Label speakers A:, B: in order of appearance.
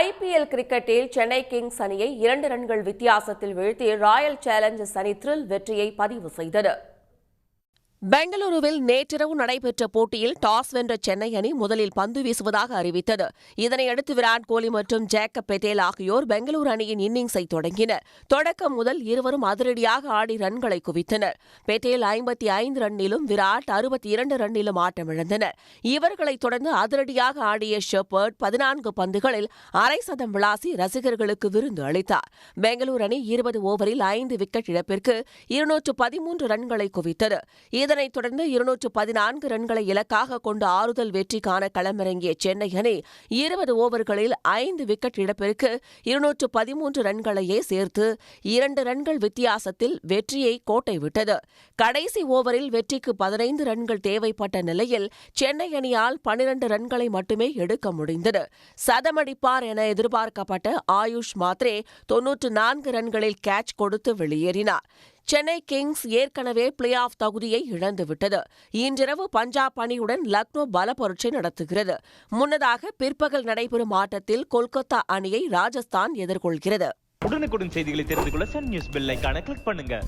A: IPL கிரிக்கெட்டில் Chennai Kings அணியை இரண்டு ரன்கள் வித்தியாசத்தில் வீழ்த்தி ராயல் சேலஞ்சர்ஸ் அணி த்ரில் வெற்றியை பதிவு செய்தது.
B: பெங்களூருவில் நேற்றிரவு நடைபெற்ற போட்டியில் டாஸ் வென்ற சென்னை அணி முதலில் பந்து வீசுவதாக அறிவித்தது. இதனையடுத்து விராட் கோலி மற்றும் ஜேக்கப் பெட்டேல் ஆகியோர் பெங்களூரு அணியின் இன்னிங்ஸை தொடங்கினர். தொடக்கம் முதல் இருவரும் அதிரடியாக ஆடி ரன்களை குவித்தனர். பெட்டேல் ஐம்பத்தி ஐந்து ரன்னிலும் விராட் அறுபத்தி இரண்டு ரன்னிலும் ஆட்டமிழந்தனர். இவர்களைத் தொடர்ந்து அதிரடியாக ஆடிய ஷெப்பர்ட் பதினான்கு பந்துகளில் அரை சதம் விளாசி ரசிகர்களுக்கு விருந்து அளித்தார். பெங்களூரு அணி இருபது ஓவரில் ஐந்து விக்கெட் இழப்பிற்கு இருநூற்று பதிமூன்று ரன்களை குவித்தது. இதனைத் தொடர்ந்து இருநூற்று பதினான்கு ரன்களை இலக்காக கொண்டு ஆறுதல் வெற்றிக்கான களமிறங்கிய சென்னை அணி இருபது ஓவர்களில் ஐந்து விக்கெட் இழப்பிற்கு இருநூற்று பதிமூன்று ரன்களையே சேர்த்து இரண்டு ரன்கள் வித்தியாசத்தில் வெற்றியை கோட்டை விட்டது. கடைசி ஓவரில் வெற்றிக்கு பதினைந்து ரன்கள் தேவைப்பட்ட நிலையில் சென்னை அணியால் பனிரண்டு ரன்களை மட்டுமே எடுக்க முடிந்தது. சதமடிப்பார் என எதிர்பார்க்கப்பட்ட ஆயுஷ் மாத்ரே தொன்னூற்று நான்கு ரன்களில் கேட்ச் கொடுத்து வெளியேறினார். சென்னை கிங்ஸ் ஏற்கனவே பிளே ஆஃப் தகுதியை இழந்துவிட்டது. இன்றிரவு பஞ்சாப் அணியுடன் லக்னோ பல பரீட்சை நடத்துகிறது. முன்னதாக பிற்பகல் நடைபெறும் ஆட்டத்தில் கொல்கத்தா அணியை ராஜஸ்தான் எதிர்கொள்கிறது.
C: உடனுக்குடன் செய்திகளை தெரிந்து கொள்ள சன் நியூஸ் பெல் கிளிக் பண்ணுங்க.